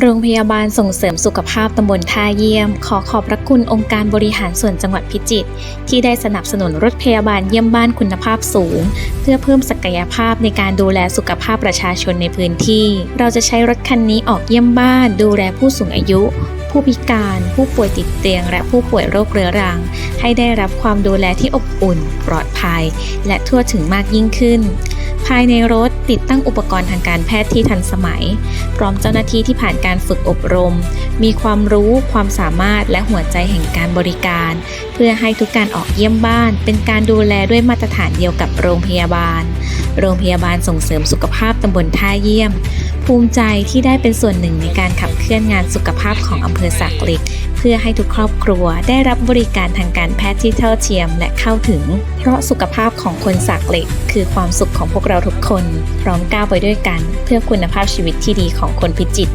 โรงพยาบาลส่งเสริมสุขภาพตำบลท่าเยี่ยม ขอขอบพระคุณองค์การบริหารส่วนจังหวัดพิจิตรที่ได้สนับสนุนรถพยาบาลเยี่ยมบ้านคุณภาพสูง เพื่อเพิ่มศักยภาพในการดูแลสุขภาพประชาชนในพื้นที่ เราจะใช้รถคันนี้ออกเยี่ยมบ้าน ดูแลผู้สูงอายุ ผู้พิการ ผู้ป่วยติดเตียง และผู้ป่วยโรคเรื้อรัง ให้ได้รับความดูแลที่อบอุ่น ปลอดภัย และทั่วถึงมากยิ่งขึ้น ภายในรถติดตั้งอุปกรณ์ทางการแพทย์ที่ทันสมัย พร้อมเจ้าหน้าที่ที่ผ่านการฝึกอบรม มีความรู้ความสามารถและหัวใจแห่งการบริการ เพื่อให้ทุกการออกเยี่ยมบ้าน เป็นการดูแลด้วยมาตรฐานเดียวกับโรงพยาบาล โรงพยาบาลส่งเสริมสุขภาพตำบลท่าเยี่ยม ภูมิใจที่ได้เป็นส่วนหนึ่งในการขับเคลื่อนงานสุขภาพของอำเภอสักเหล็ก พื่อให้ทุกครอบครัวได้รับบริการทางการแพทย์ที่เท่าเทียมและเข้าถึง เพราะสุขภาพของคนสักเหล็ก คือความสุขของพวกเราทุกคน พร้อมก้าวไปด้วยกัน เพื่อคุณภาพชีวิตที่ดีของคนพิจิตร